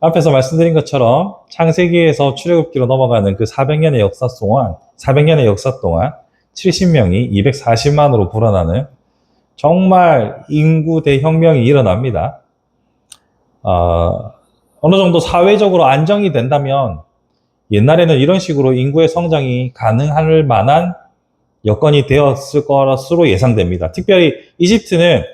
앞에서 말씀드린 것처럼 창세기에서 출애굽기로 넘어가는 그 400년의 역사 동안 400년의 역사 동안 70명이 240만으로 불어나는 정말 인구 대혁명이 일어납니다. 어, 어느 정도 사회적으로 안정이 된다면 옛날에는 이런 식으로 인구의 성장이 가능할 만한 여건이 되었을 것으로 예상됩니다. 특별히 이집트는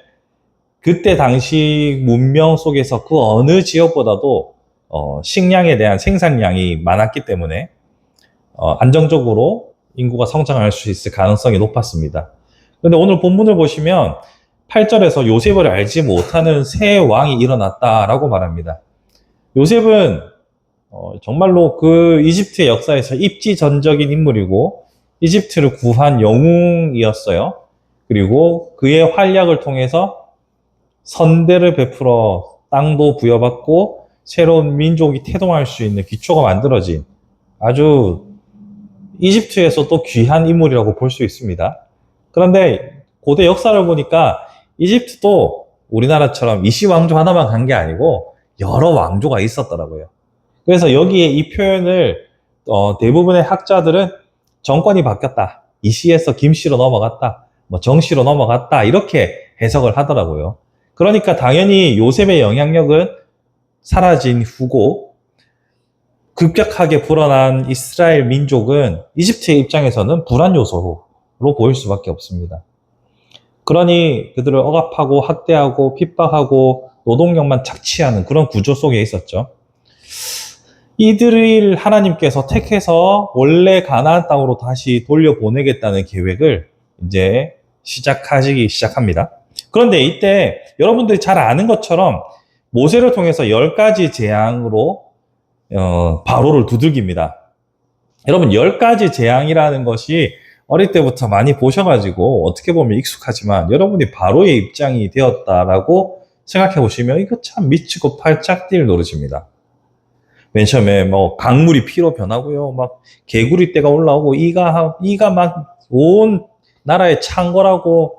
그때 당시 문명 속에서 그 어느 지역보다도 어, 식량에 대한 생산량이 많았기 때문에 어, 안정적으로 인구가 성장할 수 있을 가능성이 높았습니다. 근데 오늘 본문을 보시면 8절에서 요셉을 알지 못하는 새 왕이 일어났다라고 말합니다. 요셉은 어, 정말로 그 이집트의 역사에서 입지전적인 인물이고 이집트를 구한 영웅이었어요. 그리고 그의 활약을 통해서 선대를 베풀어 땅도 부여받고 새로운 민족이 태동할 수 있는 기초가 만들어진 아주 이집트에서 또 귀한 인물이라고 볼 수 있습니다. 그런데 고대 역사를 보니까 이집트도 우리나라처럼 이시 왕조 하나만 간 게 아니고 여러 왕조가 있었더라고요. 그래서 여기에 이 표현을 어, 대부분의 학자들은 정권이 바뀌었다. 이시에서 김씨로 넘어갔다. 뭐 정씨로 넘어갔다. 이렇게 해석을 하더라고요. 그러니까 당연히 요셉의 영향력은 사라진 후고 급격하게 불어난 이스라엘 민족은 이집트의 입장에서는 불안 요소로 보일 수밖에 없습니다. 그러니 그들을 억압하고 학대하고 핍박하고 노동력만 착취하는 그런 구조 속에 있었죠. 이들을 하나님께서 택해서 원래 가나안 땅으로 다시 돌려보내겠다는 계획을 이제 시작하시기 시작합니다. 그런데 이때 여러분들이 잘 아는 것처럼 모세를 통해서 열 가지 재앙으로 어, 바로를 두들깁니다. 여러분 열 가지 재앙이라는 것이 어릴 때부터 많이 보셔가지고 어떻게 보면 익숙하지만 여러분이 바로의 입장이 되었다라고 생각해 보시면 이거 참 미치고 팔짝 뛸 노릇입니다. 맨 처음에 뭐 강물이 피로 변하고요, 막 개구리 떼가 올라오고 이가 이가 막 온 나라에 창궐하고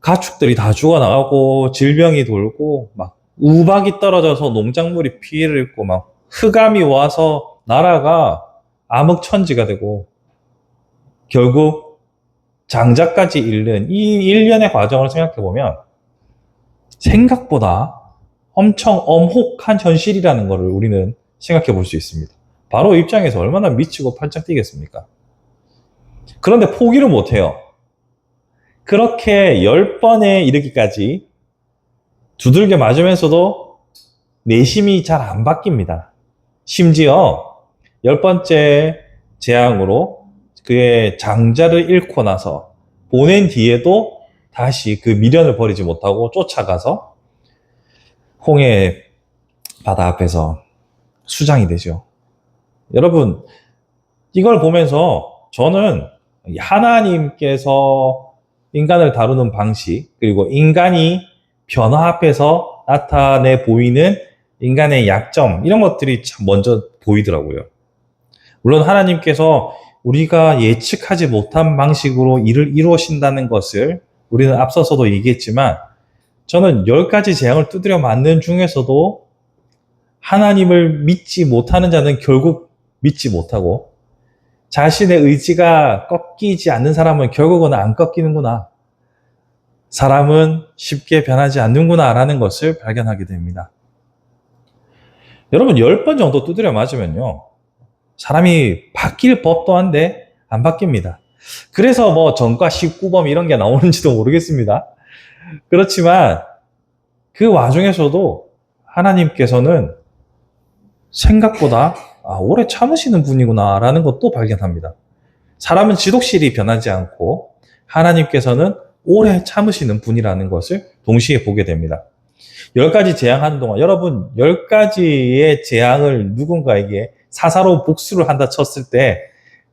가축들이 다 죽어나가고 질병이 돌고 막 우박이 떨어져서 농작물이 피해를 입고 막 흑암이 와서 나라가 암흑천지가 되고 결국 장자까지 잃는 이 일련의 과정을 생각해 보면 생각보다 엄청 엄혹한 현실이라는 것을 우리는 생각해 볼 수 있습니다. 바로 입장에서 얼마나 미치고 팔짝 뛰겠습니까? 그런데 포기를 못 해요. 그렇게 열 번에 이르기까지 두들겨 맞으면서도 내심이 잘 안 바뀝니다. 심지어 열 번째 재앙으로 그의 장자를 잃고 나서 보낸 뒤에도 다시 그 미련을 버리지 못하고 쫓아가서 홍해 바다 앞에서 수장이 되죠. 여러분, 이걸 보면서 저는 하나님께서 인간을 다루는 방식, 그리고 인간이 변화 앞에서 나타내 보이는 인간의 약점, 이런 것들이 참 먼저 보이더라고요. 물론 하나님께서 우리가 예측하지 못한 방식으로 일을 이루어신다는 것을 우리는 앞서서도 얘기했지만 저는 열 가지 재앙을 두드려 맞는 중에서도 하나님을 믿지 못하는 자는 결국 믿지 못하고 자신의 의지가 꺾이지 않는 사람은 결국은 안 꺾이는구나. 사람은 쉽게 변하지 않는구나라는 것을 발견하게 됩니다. 여러분, 열번 정도 두드려 맞으면요. 사람이 바뀔 법도 한데 안 바뀝니다. 그래서 뭐 전과 19범 이런 게 나오는지도 모르겠습니다. 그렇지만 그 와중에서도 하나님께서는 생각보다 아, 오래 참으시는 분이구나라는 것도 발견합니다. 사람은 지독실이 변하지 않고 하나님께서는 오래 참으시는 분이라는 것을 동시에 보게 됩니다. 열 가지 재앙하는 동안 여러분 열 가지의 재앙을 누군가에게 사사로 복수를 한다 쳤을 때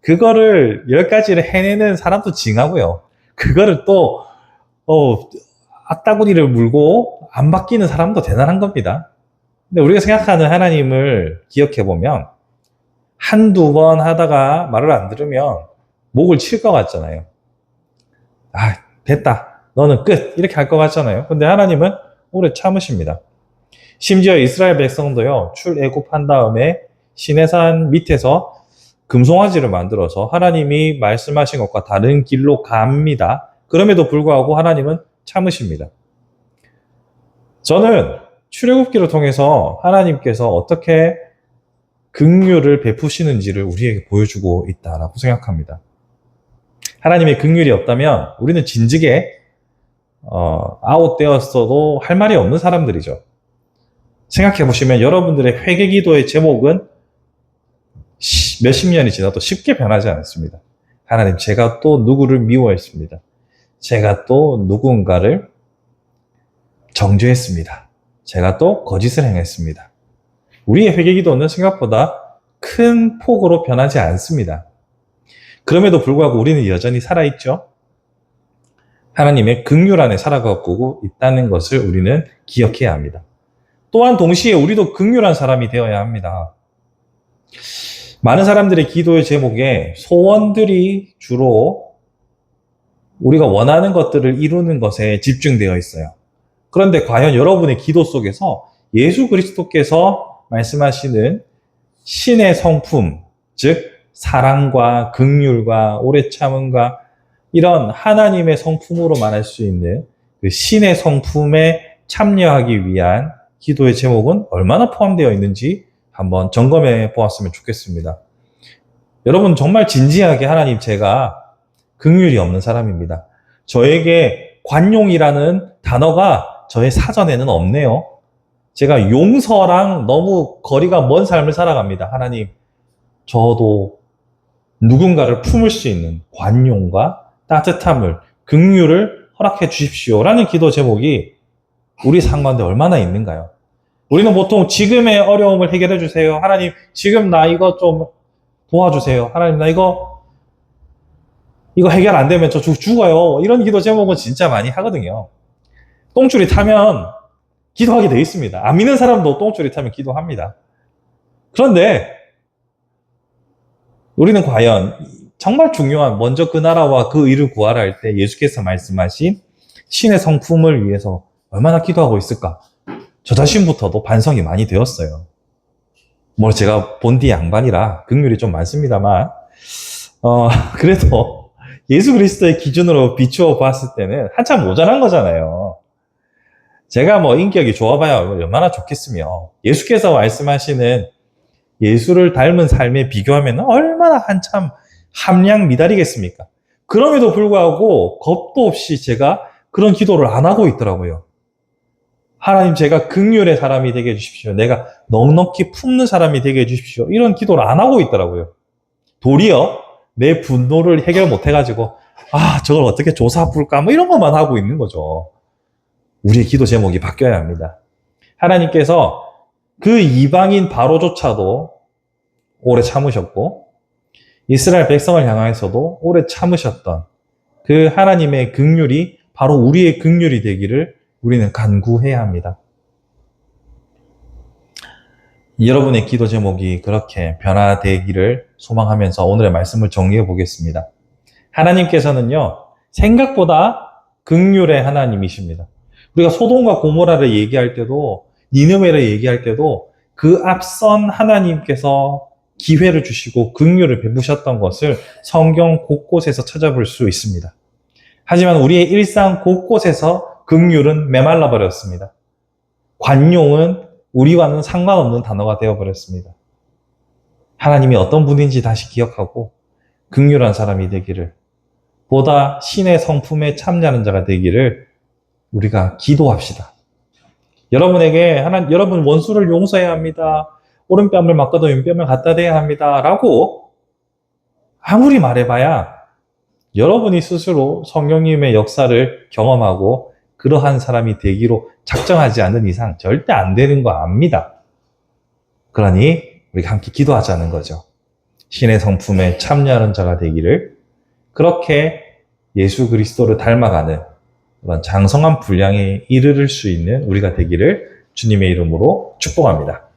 그거를 열 가지를 해내는 사람도 징하고요. 그거를 또 어, 악다구니를 물고 안 바뀌는 사람도 대단한 겁니다. 근데 우리가 생각하는 하나님을 기억해 보면 한두 번 하다가 말을 안 들으면 목을 칠 것 같잖아요. 아, 됐다. 너는 끝. 이렇게 할 것 같잖아요. 근데 하나님은 오래 참으십니다. 심지어 이스라엘 백성도요, 출애굽한 다음에 시내산 밑에서 금송아지를 만들어서 하나님이 말씀하신 것과 다른 길로 갑니다. 그럼에도 불구하고 하나님은 참으십니다. 저는 출애굽기를 통해서 하나님께서 어떻게 긍휼을 베푸시는지를 우리에게 보여주고 있다라고 생각합니다. 하나님의 긍휼이 없다면 우리는 진즉에 어, 아웃되었어도 할 말이 없는 사람들이죠. 생각해 보시면 여러분들의 회개 기도의 제목은 시- 몇십 년이 지나도 쉽게 변하지 않습니다. 하나님, 제가 또 누구를 미워했습니다. 제가 또 누군가를 정죄했습니다. 제가 또 거짓을 행했습니다. 우리의 회개 기도는 생각보다 큰 폭으로 변하지 않습니다. 그럼에도 불구하고 우리는 여전히 살아있죠? 하나님의 긍휼 안에 살아가고 있다는 것을 우리는 기억해야 합니다. 또한 동시에 우리도 긍휼한 사람이 되어야 합니다. 많은 사람들의 기도의 제목에 소원들이 주로 우리가 원하는 것들을 이루는 것에 집중되어 있어요. 그런데 과연 여러분의 기도 속에서 예수 그리스도께서 말씀하시는 신의 성품, 즉 사랑과 긍휼과 오래 참음과 이런 하나님의 성품으로 말할 수 있는 그 신의 성품에 참여하기 위한 기도의 제목은 얼마나 포함되어 있는지 한번 점검해 보았으면 좋겠습니다. 여러분 정말 진지하게 하나님 제가 긍휼이 없는 사람입니다. 저에게 관용이라는 단어가 저의 사전에는 없네요. 제가 용서랑 너무 거리가 먼 삶을 살아갑니다. 하나님, 저도 누군가를 품을 수 있는 관용과 따뜻함을, 긍휼을 허락해 주십시오라는 기도 제목이 우리 상관대 얼마나 있는가요? 우리는 보통 지금의 어려움을 해결해 주세요. 하나님, 지금 나 이거 좀 도와주세요. 하나님, 나 이거, 이거 해결 안 되면 저 죽- 죽어요. 이런 기도 제목은 진짜 많이 하거든요. 똥줄이 타면 기도하게 돼 있습니다. 안 믿는 사람도 똥줄이 타면 기도합니다. 그런데 우리는 과연 정말 중요한 먼저 그 나라와 그 의를 구하라 할 때 예수께서 말씀하신 신의 성품을 위해서 얼마나 기도하고 있을까? 저 자신부터도 반성이 많이 되었어요. 뭐 제가 본디 양반이라 긍휼이 좀 많습니다만 어 그래도 예수 그리스도의 기준으로 비추어 봤을 때는 한참 모자란 거잖아요. 제가 뭐 인격이 좋아봐야 얼마나 좋겠으며 예수께서 말씀하시는 예수를 닮은 삶에 비교하면 얼마나 한참 함량 미달이겠습니까? 그럼에도 불구하고 겁도 없이 제가 그런 기도를 안 하고 있더라고요. 하나님 제가 극률의 사람이 되게 해주십시오. 내가 넉넉히 품는 사람이 되게 해주십시오. 이런 기도를 안 하고 있더라고요. 도리어 내 분노를 해결 못 해가지고 아 저걸 어떻게 조사 풀까 뭐 이런 것만 하고 있는 거죠. 우리의 기도 제목이 바뀌어야 합니다. 하나님께서 그 이방인 바로조차도 오래 참으셨고 이스라엘 백성을 향해서도 오래 참으셨던 그 하나님의 극률이 바로 우리의 극률이 되기를 우리는 간구해야 합니다. 여러분의 기도 제목이 그렇게 변화되기를 소망하면서 오늘의 말씀을 정리해 보겠습니다. 하나님께서는요, 생각보다 극률의 하나님이십니다. 우리가 소돔과 고모라를 얘기할 때도, 니느웨를 얘기할 때도 그 앞선 하나님께서 기회를 주시고 극률을 베푸셨던 것을 성경 곳곳에서 찾아볼 수 있습니다. 하지만 우리의 일상 곳곳에서 극률은 메말라 버렸습니다. 관용은 우리와는 상관없는 단어가 되어 버렸습니다. 하나님이 어떤 분인지 다시 기억하고 극률한 사람이 되기를 보다 신의 성품에 참여하는 자가 되기를 우리가 기도합시다. 여러분에게 하나 여러분 원수를 용서해야 합니다. 오른뺨을 맞고도 왼뺨을 갖다 대야 합니다. 라고 아무리 말해봐야 여러분이 스스로 성령님의 역사를 경험하고 그러한 사람이 되기로 작정하지 않는 이상 절대 안 되는 거 압니다. 그러니 우리가 함께 기도하자는 거죠. 신의 성품에 참여하는 자가 되기를 그렇게 예수 그리스도를 닮아가는 그런 장성한 분량에 이르를 수 있는 우리가 되기를 주님의 이름으로 축복합니다.